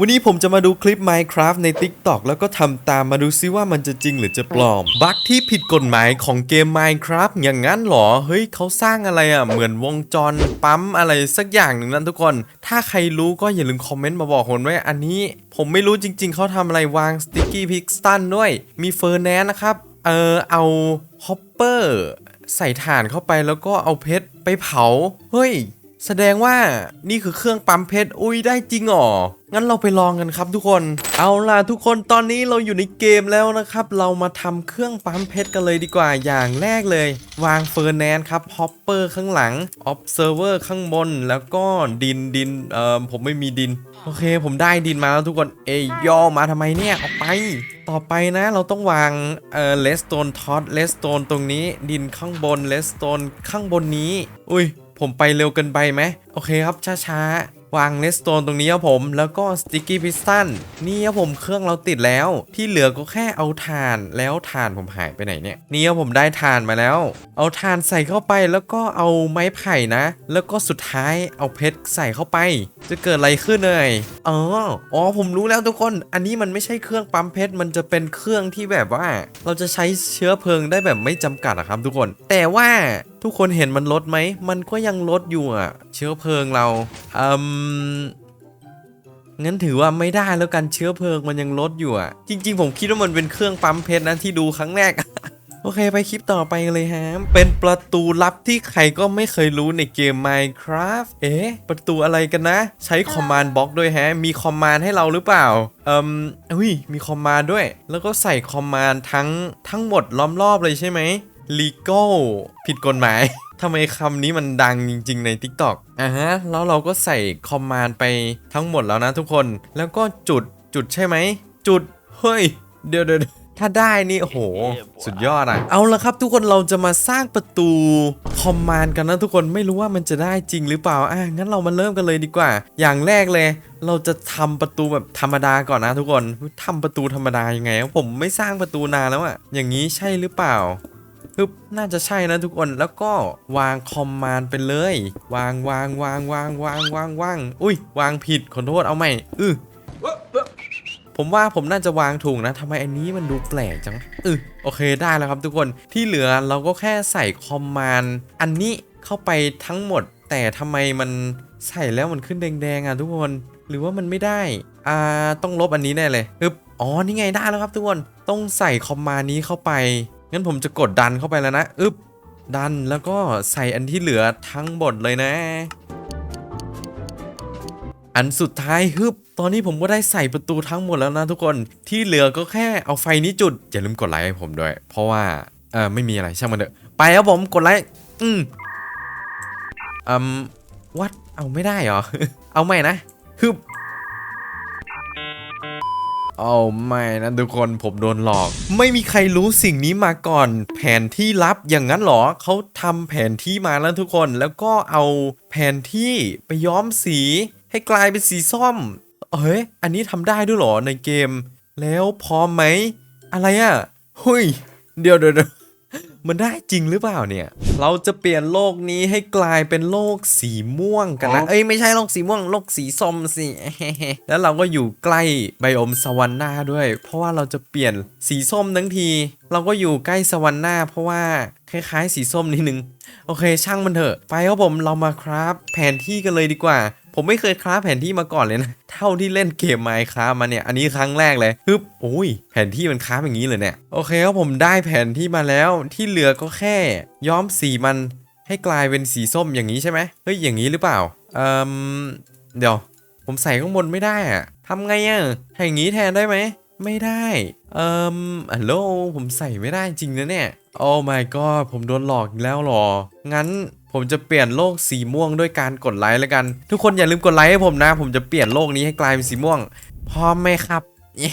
วันนี้ผมจะมาดูคลิป Minecraft ใน TikTok แล้วก็ทำตามมาดูซิว่ามันจะจริงหรือจะปลอม บั๊กที่ผิดกฎหมายของเกม Minecraft อย่างนั้นเหรอ เฮ้ยเขาสร้างอะไรอะ เหมือนวงจรปั๊มอะไรสักอย่างหนึ่งนั่นทุกคน ถ้าใครรู้ก็อย่าลืมคอมเมนต์มาบอกผมด้วยอันนี้ ผมไม่รู้จริง ๆ เขาทำอะไรวาง Sticky Piston ด้วย มีเฟอร์แนนนะครับ เออเอาฮอปเปอร์ใส่ถ่านเข้าไปแล้วก็เอาเพชรไปเผา เฮ้ย แสดงว่านี่คือเครื่องปั๊มเพชร อุ้ยได้จริงหรอ งั้นเราไปลองกันครับทุกคน เอาล่ะทุกคนตอนนี้เราอยู่ในเกมแล้วนะครับ เรามาทำเครื่องปั๊มเพชรกันเลยดีกว่า อย่างแรกเลย วางเฟอร์แนนครับ ฮอปเปอร์ข้างหลัง ออ s เซอร์เวอร์ข้างบน แล้วก็ดินดิน เอ่อผมไม่มีดิน โอเค ผมได้ดินมาแล้วทุกคน เอยย่อมาทำไมเนี่ยออกไป ต่อไปนะเราต้องวาง เอ่อเลสโตนท็อตเลสโตนตรงนี้ ดินข้างบนเลสโตนข้างบนนี้ อุ้ย ผมไปเร็วเกินไปไหมโอเคครับช้าๆ วางเลสโตนตรงนี้ครับผม แล้วก็สติกกี้พิสตันนี่ครับผมเครื่องเราติดแล้ว ที่เหลือก็แค่เอาถ่านแล้วถ่านผมหายไปไหนเนี่ย นี่ครับผมได้ถ่านมาแล้ว เอาถ่านใส่เข้าไปแล้วก็เอาไม้ไผ่นะ แล้วก็สุดท้ายเอาเพชรใส่เข้าไป จะเกิดอะไรขึ้นเลยอ๋ออ๋อผมรู้แล้วทุกคน อันนี้มันไม่ใช่เครื่องปั๊มเพชรมันจะเป็นเครื่องที่แบบว่า เราจะใช้เชื้อเพลิงได้แบบไม่จำกัดอะครับ ทุกคน แต่ว่า ทุกคนเห็นมันลดไหม มันก็ยังลดอยู่อะเชื้อเพลิงเราอืมงั้นถือว่าไม่ได้แล้วกันเชื้อเพลิงมันยังลดอยู่อะ จริง ๆ ผมคิดว่ามันเป็นเครื่องปั๊มเพชรนะที่ดูครั้งแรก โอเคไปคลิปต่อไปเลยฮะ เป็นประตูลับที่ใครก็ไม่เคยรู้ในเกม Minecraft เอ๊ะ ประตูอะไรกันนะ ใช้คอมมานด์บล็อกด้วยฮะ มีคอมมานด์ให้เราหรือเปล่าเอ่มอุ้ยมีคอมมานด์ด้วย แล้วก็ใส่คอมมานด์ทั้งทั้งหมดล้อมรอบเลยใช่ไหม legal ผิดกฎหมายทำไมคำนี้มันดังจริง ๆ ใน TikTok อะฮะ แล้วเราก็ใส่คอมมานด์ไปทั้งหมดแล้วนะทุกคน แล้วก็จุดจุดใช่ไหม จุด เฮ้ย เดี๋ยวเดี๋ยวถ้าได้นี่ โอ้โห สุดยอดอะเอาละครับทุกคนเราจะมาสร้างประตูคอมมานด์กันนะทุกคนไม่รู้ว่ามันจะได้จริงหรือเปล่าอะงั้นเรามาเริ่มกันเลยดีกว่า อย่างแรกเลย เราจะทำประตูแบบธรรมดาก่อนนะทุกคนทำประตูธรรมดายังไงวะผมไม่สร้างประตูนานแล้วอะอย่างนี้ใช่หรือเปล่า ปึ๊บน่าจะใช่นะทุกคนแล้วก็วางคอมมานด์ไปเลย วางวางวางวางวางวางวางอุ้ย วางผิดขอโทษเอาใหม่อือผมว่าผมน่าจะวางถูกนะทำไมอันนี้มันดูแปลกจังอือโอเคได้แล้วครับทุกคนที่เหลือเราก็แค่ใส่คอมมานด์อันนี้เข้าไปทั้งหมด แต่ทำไมมันใส่แล้วมันขึ้นแดงๆอะทุกคนหรือว่ามันไม่ได้อ่าต้องลบอันนี้แน่เลยปึ๊บอ๋อนี่ไงได้แล้วครับทุกคนต้องใส่คอมมานด์นี้เข้าไป งั้นผมจะกดดันเข้าไปแล้วนะอึบดันแล้วก็ใส่อันที่เหลือทั้งหมดเลยนะ อันสุดท้ายฮึบ ตอนนี้ผมก็ได้ใส่ประตูทั้งหมดแล้วนะทุกคนที่เหลือก็แค่เอาไฟนี้จุด อย่าลืมกดไลค์ให้ผมด้วย เพราะว่าเออไม่มีอะไรช่างมันเถอะไปครับผมกดไลค์อืมอืมวัดเอาไม่ได้เหรอ เอาใหม่นะฮึบ เอาไม่นะทุกคนผมโดนหลอก ไม่มีใครรู้สิ่งนี้มาก่อน แผนที่ลับอย่างนั้นเหรอเขาทำแผนที่มาแล้วทุกคนแล้วก็เอาแผนที่ไปย้อมสี ให้กลายเป็นสีส้มเฮ้ยอันนี้ทำได้ด้วยเหรอในเกม แล้วพร้อมไหมอะไรอะ่ะเฮ้ยเดี๋ยวเดี๋ยวเดี๋ยว มันได้จริงหรือเปล่าเนี่ย เราจะเปลี่ยนโลกนี้ให้กลายเป็นโลกสีม่วงกันนะ เอ้ยไม่ใช่โลกสีม่วงโลกสีส้มสิ แล้วเราก็อยู่ใกล้ไบโอมสวรรค์หน้าด้วย เพราะว่าเราจะเปลี่ยนสีส้มทั้งที เราก็อยู่ใกล้สวรรค์หน้า เพราะว่าคล้ายๆ สีส้มนิดนึง โอเคช่างมันเถอะ ไปครับผมเรามาครับ แผนที่กันเลยดีกว่า ผมไม่เคยคราฟแผนที่มาก่อนเลยนะ เท่าที่เล่นเกมไมค์คราฟมาเนี่ย อันนี้ครั้งแรกเลยฮึบโอ้ย แผนที่มันคราฟอย่างนี้เลยเนี่ย โอเคครับผมได้แผนที่มาแล้ว ที่เหลือก็แค่ ย้อมสีมันให้กลายเป็นสีส้มอย่างนี้ใช่ไหมเฮ้ย อย่างนี้หรือเปล่า เอ่มเดี๋ยว ผมใส่ข้างบนไม่ได้อะทำไงอะให้อย่างนี้แทนได้ไหม ไม่ได้ เอ่มฮัลโหล ผมใส่ไม่ได้จริงนะเนี่ย โอ้ my god ผมโดนหลอกแล้วหรอ งั้น ผมจะเปลี่ยนโลกสีม่วงด้วยการกดไลค์แล้วกัน ทุกคนอย่าลืมกดไลค์ให้ผมนะ ผมจะเปลี่ยนโลกนี้ให้กลายเป็นสีม่วง พร้อมไหมครับเย้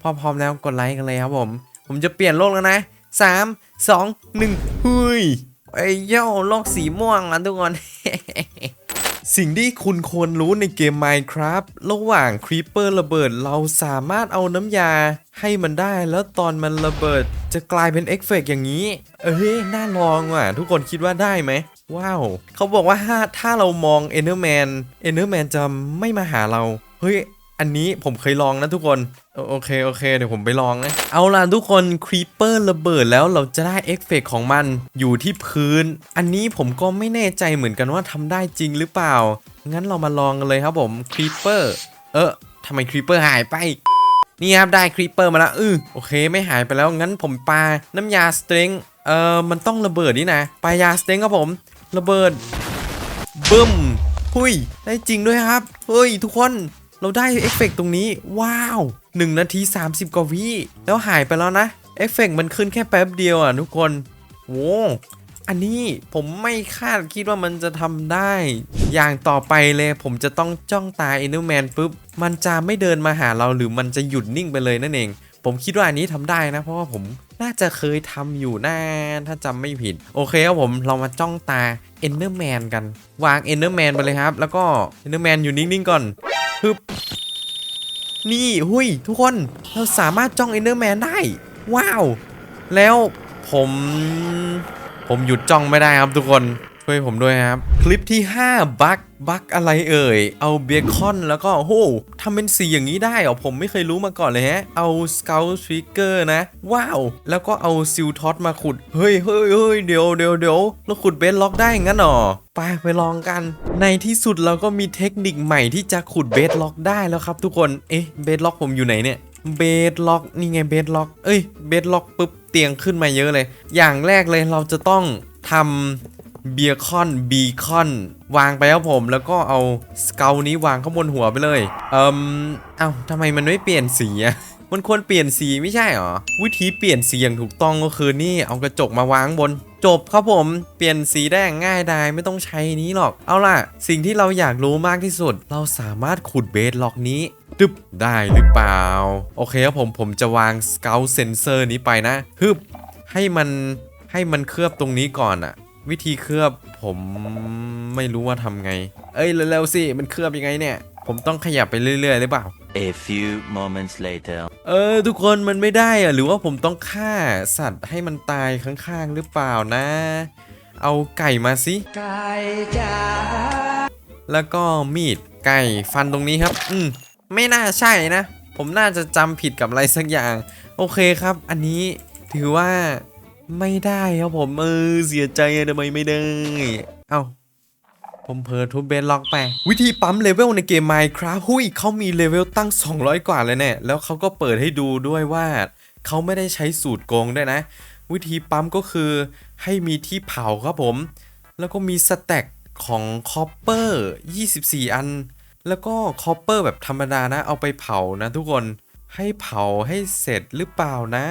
พอพร้อมแล้วกดไลค์กันเลยครับผม ผมจะเปลี่ยนโลกแล้วนะสามสองหนึ่งเฮ้ยไอ้ยโย่โลกสีม่วงนะทุกคน สิ่งที่คุณควรรู้ในเกม Minecraft ระหว่าง Creeper ระเบิด เราสามารถเอาน้ำยาให้มันได้แล้วตอนมันระเบิด จะกลายเป็นเอฟเฟกต์อย่างนี้ เอ้ย น่าลองว่ะ ทุกคนคิดว่าได้ไหม ว้าว เขาบอกว่าถ้าถ้าเรามอง Enderman Enderman จะไม่มาหาเรา เฮ้ย อันนี้ผมเคยลองนะทุกคน โอเค โอเค เดี๋ยวผมไปลองนะ เอาล่ะทุกคนครีปเปอร์ระเบิดแล้วเราจะได้เอฟเฟกต์ของมันอยู่ที่พื้น อันนี้ผมก็ไม่แน่ใจเหมือนกันว่าทำได้จริงหรือเปล่า งั้นเรามาลองกันเลยครับผมครีปเปอร์เออทำไมครีปเปอร์หายไปนี่ครับได้ครีปเปอร์มาแล้วอือโอเคไม่หายไปแล้วงั้นผมปาน้ำยาสเตรงเออมันต้องระเบิดนี่นะปายาสเตรงครับผม ระเบิดบึ้มหุยได้จริงด้วยครับเฮ้ยทุกคน เราได้เอฟเฟกต์ตรงนี้ ว้าว 1 นาที 30 กว่าวิแล้วหายไปแล้วนะ เอฟเฟกต์มันขึ้นแค่แป๊บเดียวอะทุกคนโว้อันนี้ผมไม่คาดคิดว่ามันจะทำได้ อย่างต่อไปเลยผมจะต้องจ้องตาเอ n น r m แมนปุ๊บ มันจะไม่เดินมาหาเราหรือมันจะหยุดนิ่งไปเลยนั่นเอง ผมคิดว่าอันนี้ทำได้นะ เพราะว่าผมน่าจะเคยทำอยู่น่าถ้าจำไม่ผิด โอเคครับผมเรามาจ้องตา Enderman กัน วาง Enderman ไปเลยครับ แล้วก็ Enderman อยู่นิ่งๆก่อนฮึบนี่หุยทุกคนเราสามารถจ้อง Enderman ได้ ว้าว แล้วผม ผมหยุดจ้องไม่ได้ครับทุกคน ช่วยผมด้วยครับ คลิปที่ 5 บักบักอะไรเอ่ย เอาเบคอนแล้วก็โหทำเป็นสีอย่างนี้ได้เหรอผมไม่เคยรู้มาก่อนเลยฮะ เอาสเกลทริกเกอร์นะ ว้าว แล้วก็เอาซิลท็อตมาขุด เฮ้ยเฮ้ยเฮ้ยเดี๋ยวเดี๋ยวเดี๋ยวเราขุดเบสล็อกได้งั้นหรอไปไปลองกัน ในที่สุดเราก็มีเทคนิคใหม่ที่จะขุดเบสล็อกได้แล้วครับทุกคนเอ๊ะเบสล็อกผมอยู่ไหนเนี่ยเบสล็อกนี่ไงเบสล็อก เอ้ยเบสล็อกปุ๊บเตียงขึ้นมาเยอะเลย อย่างแรกเลยเราจะต้องทำ เบียคอนบีคอนวางไปครับผมแล้วก็เอาสเกลนี้วางข้างบนหัวไปเลย เอิมเอ้าทำไมมันไม่เปลี่ยนสีอะมันควรเปลี่ยนสีไม่ใช่หรอ วิธีเปลี่ยนสีอย่างถูกต้องก็คือนี่เอากระจกมาวางบน จบครับผมเปลี่ยนสีได้งง่ายดายไม่ต้องใช้นี้หรอก เอาล่ะ สิ่งที่เราอยากรู้มากที่สุด เราสามารถขุดเบสล็อกนี้ดึบได้หรือเปล่า โอเคครับผมผมจะวางสเกลเซนเซอร์นี้ไปนะฮึบให้มันให้มันเคลือบตรงนี้ก่อนอะ วิธีเคลือบผมไม่รู้ว่าทำไง เอ้ยเร็วๆสิมันเคลือบยังไงเนี่ย ผมต้องขยับไปเรื่อยๆหรือเปล่า A few moments later. เออ ทุกคนมันไม่ได้อะหรือว่าผมต้องฆ่าสัตว์ให้มันตายข้างๆหรือเปล่านะ เอาไก่มาสิไก่จ้าแล้วก็มีดไก่ฟันตรงนี้ครับ อืมไม่น่าใช่นะ ผมน่าจะจำผิดกับอะไรสักอย่าง โอเคครับ อันนี้ถือว่า ไม่ได้ครับผมเออเสียใจอะทำไมไม่ได้ เอ้าผมเพอทุบเบนล็อกไป วิธีปั๊มเลเวลในเกม Minecraft หุยเขามีเลเวลตั้ง 200 กว่าเลยเนี่ย แล้วเขาก็เปิดให้ดูด้วยว่า เขาไม่ได้ใช้สูตรโกงด้วยนะ วิธีปั๊มก็คือให้มีที่เผาครับผม แล้วก็มีสแต็กของคอปเปอร์24 อัน แล้วก็คอปเปอร์แบบธรรมดานะ เอาไปเผานะทุกคนให้เผาให้เสร็จหรือเปล่านะ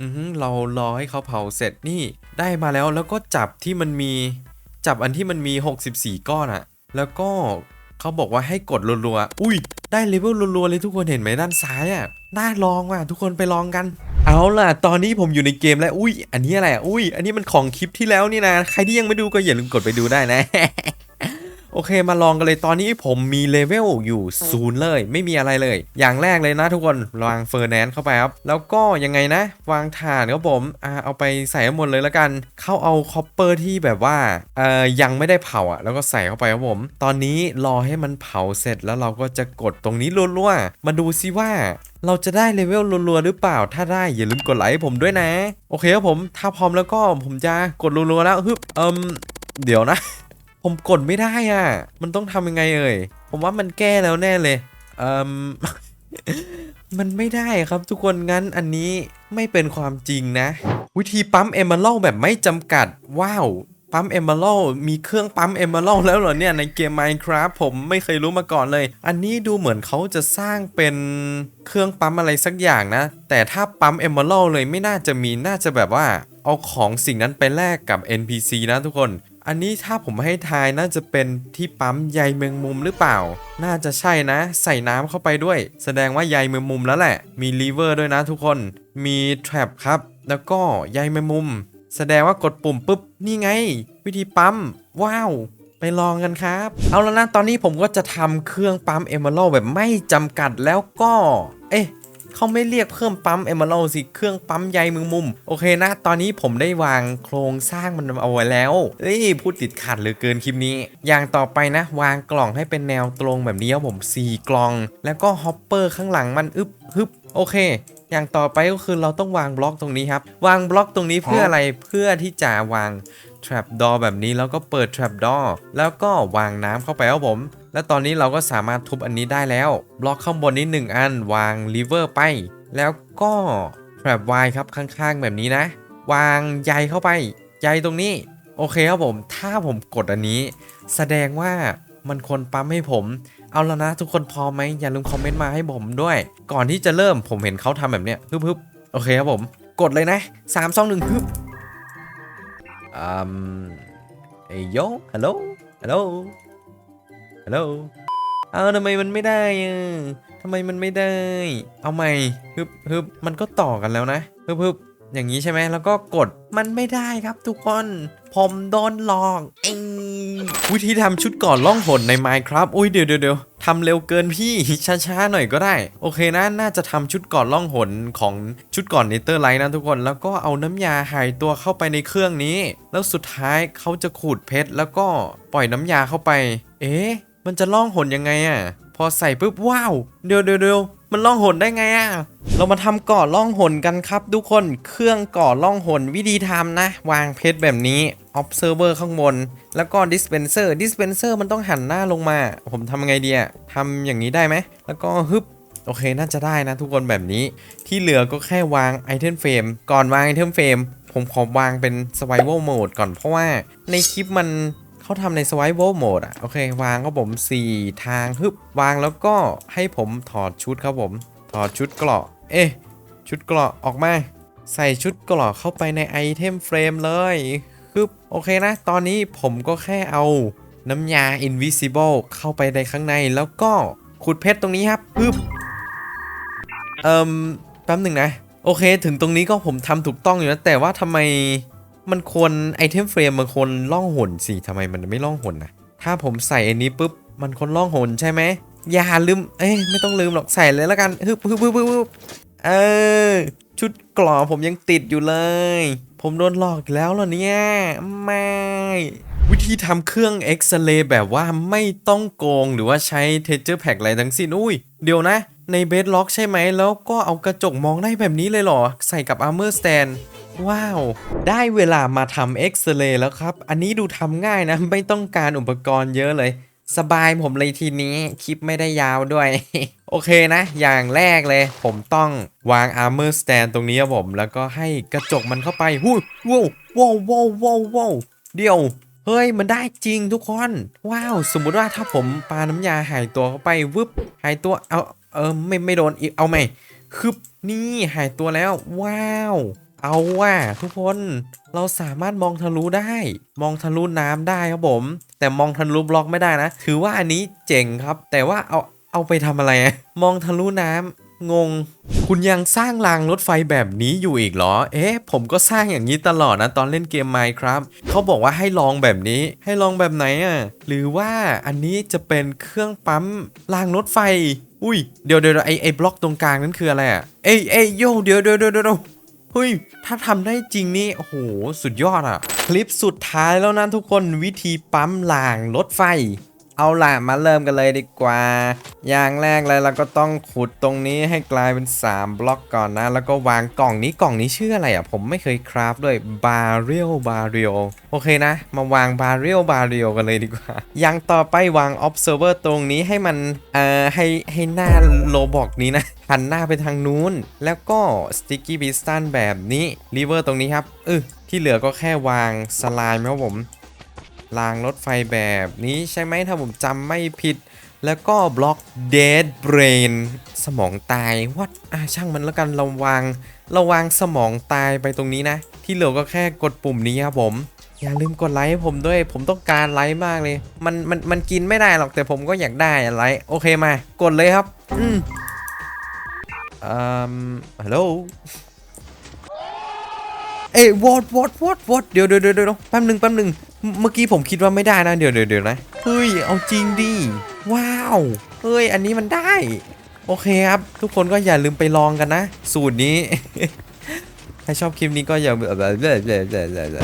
อือเรารอให้เขาเผาเสร็จนี่ได้มาแล้วแล้วก็จับที่มันมี จับอันที่มันมี 64 ก้อนอะแล้วก็เขาบอกว่าให้กดรัวๆอุ้ย ได้เลเวลรัวๆเลยทุกคนเห็นไหมด้านซ้ายอะน่าลองว่ะทุกคนไปลองกัน เอาล่ะ ตอนนี้ผมอยู่ในเกมแล้วอุ้ย อันนี้อะไรอะอุ้ย อันนี้มันของคลิปที่แล้วนี่นะ ใครที่ยังไม่ดูก็อย่าลืมกดไปดูได้นะ โอเคมาลองกันเลยตอนนี้ผมมีเลเวลอยู่ศูนย์เลย ไม่มีอะไรเลย อย่างแรกเลยนะทุกคนวางเฟอร์แนนซ์เข้าไปครับ แล้วก็ยังไงนะ วางถ่านครับผมอ่าเอาไปใส่หมดเลยแล้วกัน เข้าเอาคอปเปอร์ที่แบบว่าเอ่อยังไม่ได้เผาอะ แล้วก็ใส่เข้าไปครับผม ตอนนี้รอให้มันเผาเสร็จแล้วเราก็จะกดตรงนี้รัวๆมาดูซิว่าเราจะได้เลเวลรัวๆหรือเปล่า ถ้าได้อย่าลืมกดไลค์ผมด้วยนะ โอเคครับผม ถ้าพร้อมแล้วก็ผมจะกดรัวๆแล้วฮึบเอิมเดี๋ยวนะ ผมกดไม่ได้อะ มันต้องทำยังไงเอ่ย ผมว่ามันแก้แล้วแน่เลย เอ่ม มันไม่ได้ครับทุกคนงั้นอันนี้ไม่เป็นความจริงนะ วิธีปั๊มเอมเมอรัลแบบไม่จำกัด ว้าว ปั๊มเอมเมอรัลมีเครื่องปั๊มเอมเมอรัลแล้วเหรอเนี่ย ในเกม Minecraft ผมไม่เคยรู้มาก่อนเลย อันนี้ดูเหมือนเขาจะสร้างเป็นเครื่องปั๊มอะไรสักอย่างนะ แต่ถ้าปั๊มเอมเมอรัลเลยไม่น่าจะมีน่าจะแบบว่าเอาของสิ่งนั้นไปแลกกับ NPC นะทุกคน อันนี้ถ้าผมให้ทายน่าจะเป็นที่ปั๊มใยแมงมุมหรือเปล่า น่าจะใช่นะ ใส่น้ำเข้าไปด้วย แสดงว่าใยแมงมุมแล้วแหละ มีลีเวอร์ด้วยนะทุกคน มีแทรปครับ แล้วก็ใยแมงมุม แสดงว่ากดปุ่มปุ๊บ นี่ไง วิธีปั๊ม ว้าวไปลองกันครับ เอาแล้วนะ ตอนนี้ผมก็จะทำเครื่องปั๊มเอมเมอรัลแบบไม่จำกัดแล้วก็ เอ๊ะ เขาไม่เรียกเพิ่มปั๊มเอมเมอรัลสิเครื่องปั๊มใยมือมุม โอเคนะ ตอนนี้ผมได้วางโครงสร้างมันเอาไว้แล้วเอ้ยพูดติดขัดเหลือเกินคลิปนี้ อย่างต่อไปนะ วางกล่องให้เป็นแนวตรงแบบนี้ครับผม4กล่อง แล้วก็ฮอปเปอร์ข้างหลังมันอึบฮึบโอเคอย่างต่อไปก็คือเราต้องวางบล็อกตรงนี้ครับ วางบล็อกตรงนี้เพื่ออะไรเพื่อที่จะวาง trap door แบบนี้แล้วก็เปิด trap door แล้วก็วางน้ำเข้าไปครับผม และตอนนี้เราก็สามารถทุบอันนี้ได้แล้ว บล็อกข้างบนนี้ 1 อันวาง lever ไป แล้วก็ trap y ครับข้างๆแบบนี้นะ วางใยเข้าไป ใยตรงนี้ โอเคครับผม ถ้าผมกดอันนี้ แสดงว่ามันควรปั๊มให้ผม เอาแล้วนะทุกคนพร้อมไหมอย่าลืมคอมเมนต์มาให้ผมด้วย ก่อนที่จะเริ่มผมเห็นเขาทำแบบเนี้ยฮึบฮึบโอเคครับผม กดเลยนะ3 2 1ฮึบอืมเอ้ยโยฮัลโหลฮัลโหล ฮัลโหลเอาทำไมมันไม่ได้อะทำไมมันไม่ได้ เอาใหม่ฮึบฮึบมันก็ต่อกันแล้วนะฮึบฮึบอย่างนี้ใช่ไหมแล้วก็กดมันไม่ได้ครับทุกคน ผมโดนหลอกเองวิธีทำชุดก่อนล่องหนใน Minecraft อุ้ยเดี๋ยวเดี๋ยวเดี๋ยวทำเร็วเกินพี่ช้าๆหน่อยก็ได้ โอเคนะ น่าจะทำชุดก่อนล่องหนของชุดก่อนเนเธอร์ไลท์นะทุกคน แล้วก็เอาน้ำยาหายตัวเข้าไปในเครื่องนี้ แล้วสุดท้ายเขาจะขูดเพชรแล้วก็ปล่อยน้ำยาเข้าไป เอ๊ะ มันจะล่องหนยังไงอะพอใส่ปุ๊บว้าว เดี๋ยวเดี๋ยวเดี๋ยวมันล่องหนได้ไงอะเรามาทำก่อล่องหนกันครับ ทุกคน เครื่องก่อล่องหนวิธีทำนะ วางเพชรแบบนี้ observer ข้างบน แล้วก็ dispenser dispenser มันต้องหันหน้าลงมา ผมทำไงดีอะทำอย่างนี้ได้ไหม แล้วก็ฮึบโอเค น่าจะได้นะทุกคนแบบนี้ ที่เหลือก็แค่วางไอเทมเฟรมก่อนวางไอเทมเฟรมผมขอวางเป็น survival mode ก่อนเพราะว่าในคลิปมัน เขาทำใน survival mode อะโอเค วางครับผม 4 ทางฮึบวางแล้วก็ให้ผมถอดชุดครับผม ถอดชุดเกราะ เอ๊ะ ชุดเกราะออกมา ใส่ชุดเกราะเข้าไปในไอเทมเฟรมเลยฮึบโอเคนะ ตอนนี้ผมก็แค่เอาน้ำยา invisible เข้าไปในข้างในแล้วก็ขุดเพชรตรงนี้ครับฮึบเอิมแป๊บหนึ่งนะ โอเค ถึงตรงนี้ก็ผมทำถูกต้องอยู่นะแต่ว่าทำไม มันควรไอเทมเฟรมมันควรล่องหนสิทำไมมันไม่ล่องหนนะถ้าผมใส่อันนี้ปุ๊บมันควรล่องหนใช่ไหมอย่าลืม เอ้ยไม่ต้องลืมหรอกใส่เลยแล้วกันฮึบฮึบฮึบฮึบฮึบเออ ชุดกรอผมยังติดอยู่เลย ผมโดนหลอกอีกแล้วเหรอเนี่ยไม่วิธีทำเครื่องเอ็กซเรย์แบบว่าไม่ต้องโกงหรือว่าใช้เทเจอร์แพ็กอะไรทั้งสิ้นอุ้ย เดี๋ยวนะ ในเบสล็อกใช่ไหม แล้วก็เอากระจกมองได้แบบนี้เลยเหรอ ใส่กับ Armor Stand ว้าว ได้เวลามาทำเอ็กซเรย์แล้วครับ อันนี้ดูทำง่ายนะ ไม่ต้องการอุปกรณ์เยอะเลย สบายผมเลยทีนี้ คลิปไม่ได้ยาวด้วย โอเคนะ อย่างแรกเลย ผมต้องวาง Armor Stand ตรงนี้ครับผม แล้วก็ให้กระจกมันเข้าไปหูว้าวว้าวว้าวว้าวว้าวเดี๋ยวเฮ้ย มันได้จริงทุกคน ว้าว สมมุติว่าถ้าผมปาน้ำยาหายตัวเข้าไปวึบหายตัวเอาเออไม่ไม่โดนอีกเอาใหมคึบนี่หายตัวแล้ว ว้าว เอาว่าทุกคนเราสามารถมองทะลุได้ มองทะลุน้ำได้ครับผม แต่มองทะลุบล็อกไม่ได้นะ ถือว่าอันนี้เจ๋งครับ แต่ว่าเอาเอาไปทำอะไร มองทะลุน้ำงง คุณยังสร้างรางรถไฟแบบนี้อยู่อีกเหรอ เอ๊ะ ผมก็สร้างอย่างนี้ตลอดนะ ตอนเล่นเกม Minecraft เขาบอกว่าให้ลองแบบนี้ ให้ลองแบบไหนอะ หรือว่าอันนี้จะเป็นเครื่องปั๊มรางรถไฟ อุ้ย เดี๋ยวเดี๋ยวไอไอบล็อกตรงกลางนั้นคืออะไรอะ เอ้ยเอ้ยโยเดี๋ยวเดี๋ยวเดี๋ยว เฮ้ย ถ้าทำได้จริงนี่ โอ้โห สุดยอดอะ คลิปสุดท้ายแล้วนะทุกคนวิธีปั๊มรางรถไฟ เอาล่ะมาเริ่มกันเลยดีกว่า อย่างแรกเลยเราก็ต้องขุดตรงนี้ให้กลายเป็น 3 บล็อกก่อนนะ แล้วก็วางกล่องนี้กล่องนี้ชื่ออะไรอะ ผมไม่เคยคราฟด้วยบาเรียลบาเรียลโอเคนะ มาวางบาเรียลบาเรียลกันเลยดีกว่า อย่างต่อไปวาง observer ตรงนี้ให้มันเอ่อให้ให้หน้าโลบอกนี้นะหันหน้าไปทางนู้น แล้วก็ sticky piston แบบนี้ lever ตรงนี้ครับเออที่เหลือก็แค่วางสไลม์ครับผม รางรถไฟแบบนี้ใช่ไหมถ้าผมจำไม่ผิด แล้วก็บล็อก dead brain สมองตายวัดอะช่างมันแล้วกันเราวางเราวางสมองตายไปตรงนี้นะ ที่เหลือก็แค่กดปุ่มนี้ครับผม อย่าลืมกดไลค์ผมด้วย ผมต้องการไลค์มากเลย มันมันมันกินไม่ได้หรอกแต่ผมก็อยากได้ไลค์โอเคมากดเลยครับ อืมอืมฮัลโหลเอ้ยวอดวอดวอดวอดเดี๋ยวเดี๋ยวเดี๋ยวเดี๋ยวแป๊บหนึ่งแป๊บหนึ่ง เมื่อกี้ผมคิดว่าไม่ได้นะเดี๋ยวเดี๋ยวนะเฮ้ยเอาจริงดิว้าวเฮ้ยอันนี้มันได้ โอเคครับ ทุกคนก็อย่าลืมไปลองกันนะ สูตรนี้ ถ้าชอบคลิปนี้ก็อย่าแบบแบบ